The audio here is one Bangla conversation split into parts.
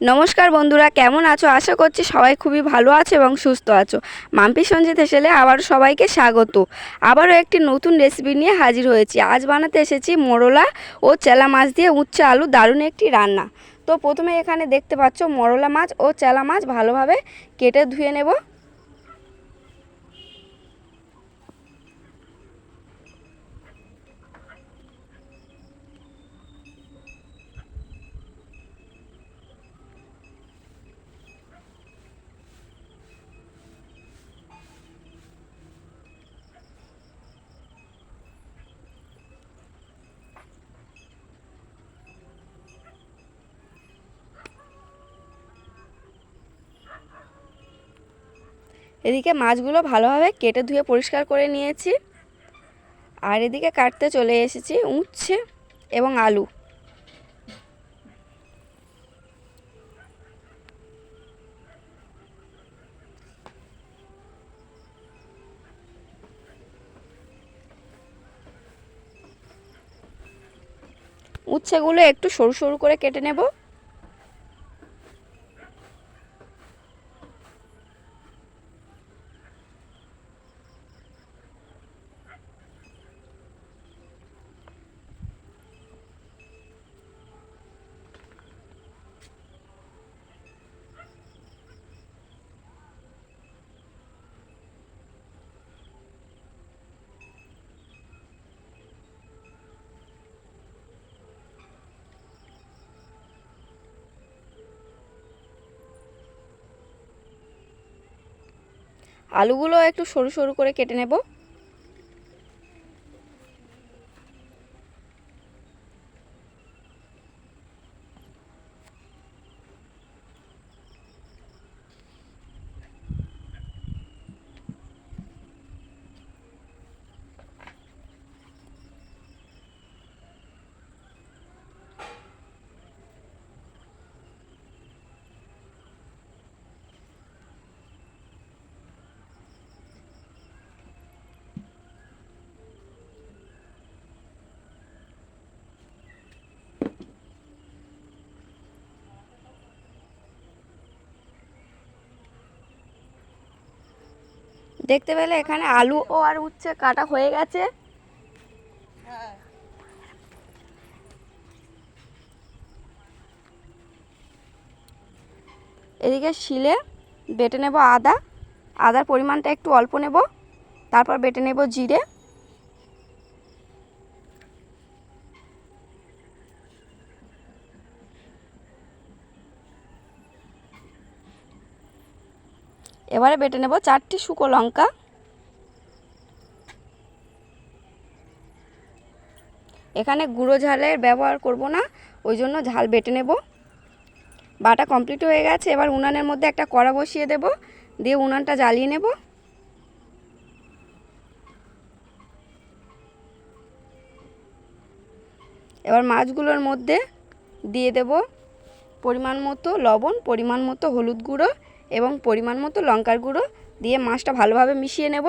নমস্কার বন্ধুরা, কেমন আছো? আশা করছি সবাই খুবই ভালো আছো এবং সুস্থ আছো। মাম্পি সঞ্জিত এসেলে আবার সবাইকে স্বাগত। আবারও একটি নতুন রেসিপি নিয়ে হাজির হয়েছি। আজ বানাতে এসেছি মরলা ও চেলা মাছ দিয়ে উচ্ছে আলু দারুণ একটি রান্না। তো প্রথমে এখানে দেখতে পাচ্ছ মরলা মাছ ও চেলা মাছ ভালোভাবে কেটে ধুয়ে নেব। এদিকে মাছগুলো ভালোভাবে কেটে ধুয়ে পরিষ্কার করে নিয়েছি। আর এদিকে কাটতে চলে এসেছি উচ্ছে এবং আলু। উচ্ছেগুলো একটু সরু সরু করে কেটে নেব। আলুগুলো একটু সরু সরু করে কেটে নেব। দেখতে পেলে এখানে আলু ও আর উচ্ছে কাটা হয়ে গেছে। এদিকে শিলে বেটে নেব আদা, আদার পরিমাণটা একটু অল্প নেব, তারপর বেটে নেব জিরে। এবারে বেটে নেব চারটি শুকো লঙ্কা। এখানে গুঁড়ো ঝালের ব্যবহার করব না, ওই জন্য ঝাল বেটে নেব। বাটা কমপ্লিট হয়ে গেছে, এবার উনানের মধ্যে একটা কড়া বসিয়ে দেব, দিয়ে উনানটা জ্বালিয়ে নেব। এবার মাছগুলোর মধ্যে দিয়ে দেব পরিমাণ মতো লবণ, পরিমাণ মতো হলুদ গুঁড়ো এবং পরিমাণ মতো লঙ্কার গুঁড়ো দিয়ে মাছটা ভালোভাবে মিশিয়ে নেব।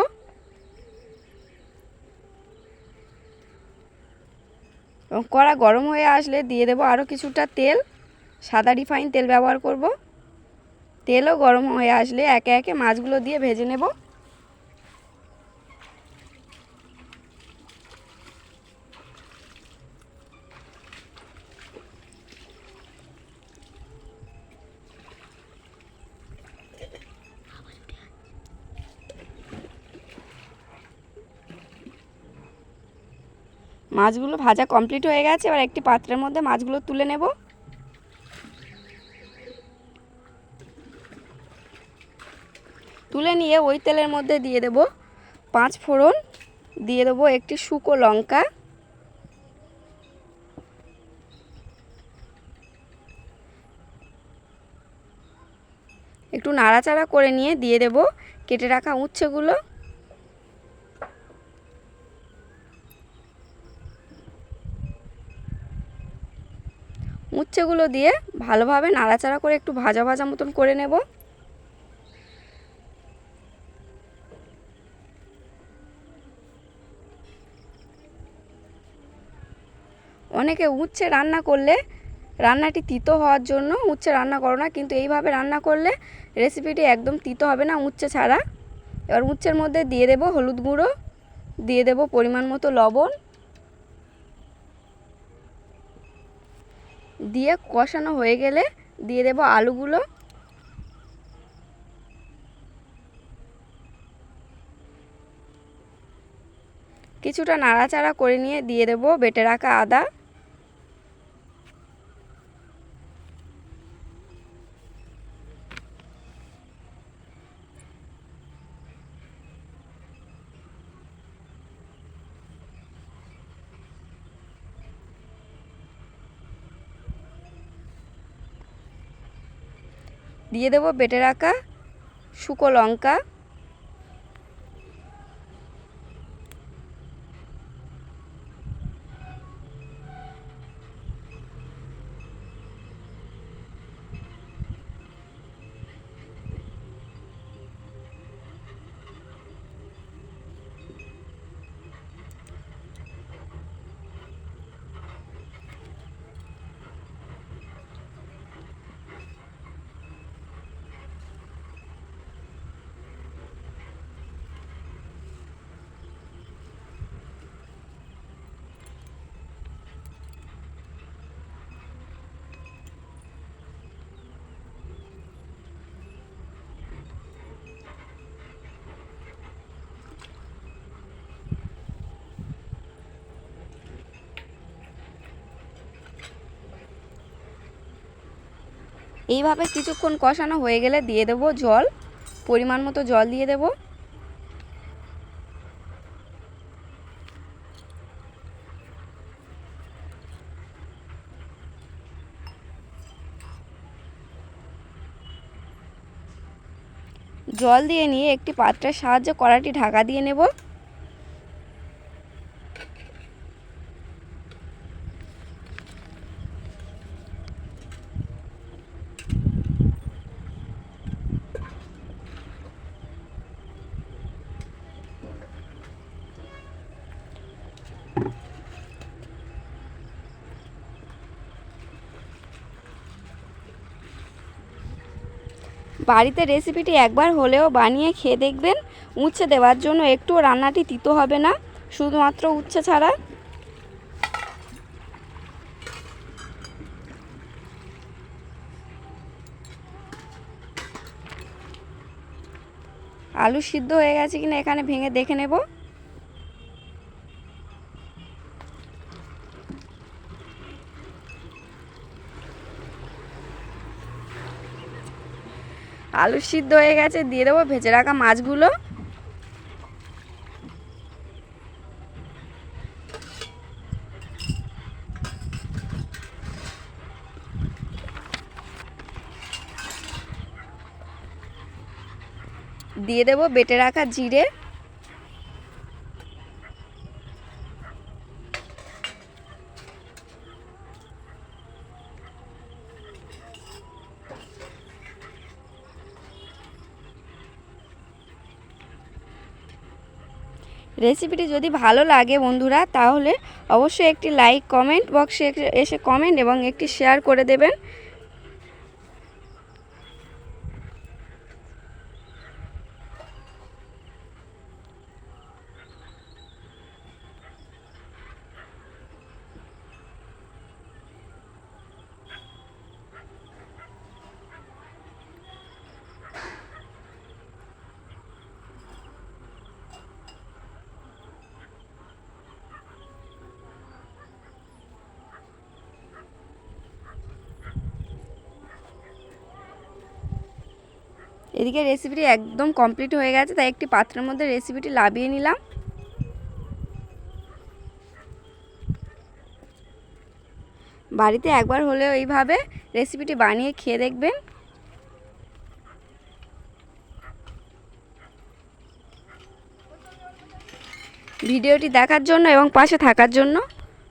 এবং কড়া গরম হয়ে আসলে দিয়ে দেব আরও কিছুটা তেল। সাদা রিফাইন তেল ব্যবহার করব। তেলও গরম হয়ে আসলে একে একে মাছগুলো দিয়ে ভেজে নেব। মাছগুলো ভাজা কমপ্লিট হয়ে গেছে, এবার একটি পাত্রের মধ্যে মাছগুলো তুলে নেব। তুলে নিয়ে ওই তেলের মধ্যে দিয়ে দেব পাঁচ ফোড়ন, দিয়ে দেবো একটি শুকো লঙ্কা। একটু নাড়াচাড়া করে নিয়ে দিয়ে দেব কেটে রাখা উচ্ছেগুলো। উচ্ছেগুলো দিয়ে ভালোভাবে নাড়াচাড়া করে একটু ভাজা ভাজা মতন করে নেব। অনেকে উচ্ছে রান্না করলে, রান্নাটি তিতো হওয়ার জন্য উচ্ছে রান্না করো না, কিন্তু এইভাবে রান্না করলে রেসিপিটি একদম তিতো হবে না উচ্ছে ছাড়া। এবার উচ্ছের মধ্যে দিয়ে দেব হলুদ গুঁড়ো, দিয়ে দেব পরিমাণ মতো লবণ দিয়ে কষানো হয়ে গেলে দিয়ে দেব আলুগুলো। কিছুটা নাড়াচাড়া করে নিয়ে দিয়ে দেব বেটে রাখা আদা। দিয়ে দেবো বেটে রাখা শুকো লঙ্কা এইভাবে কিছুক্ষণ কষানো হয়ে গেলে দিয়ে দেবো জল, পরিমাণ মতো জল দিয়ে দেবো। জল দিয়ে নিয়ে একটি পাত্রের সাহায্যে কড়াটি ঢাকা দিয়ে নেব। বাড়িতে রেসিপিটি একবার হলেও বানিয়ে খেয়ে দেখবেন। উচ্ছে দেওয়ার জন্য একটুও রান্নাটি তিতো হবে না, শুধুমাত্র উচ্ছে ছাড়া। আলু সিদ্ধ হয়ে গেছে কিনা এখানে ভেঙে দেখে নেব। আলু সিদ্ধ হয়ে গেছে দিয়ে দেবো ভেজে রাখা মাছগুলো। দিয়ে দেবো বেটে রাখা জিরে। রেসিপিটি যদি ভালো লাগে বন্ধুরা, তাহলে অবশ্যই একটি লাইক, কমেন্ট বক্সে এসে কমেন্ট এবং একটি শেয়ার করে দেবেন। এদিকে রেসিপিটি একদম কমপ্লিট হয়ে গেছে, তাই একটি পাত্রের মধ্যে রেসিপিটি লাভিয়ে নিলাম। বাড়িতে একবার হলেও এইভাবে রেসিপিটি বানিয়ে খেয়ে দেখবেন। ভিডিওটি দেখার জন্য এবং পাশে থাকার জন্য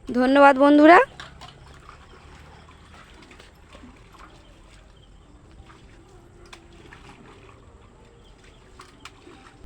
ধন্যবাদ বন্ধুরা।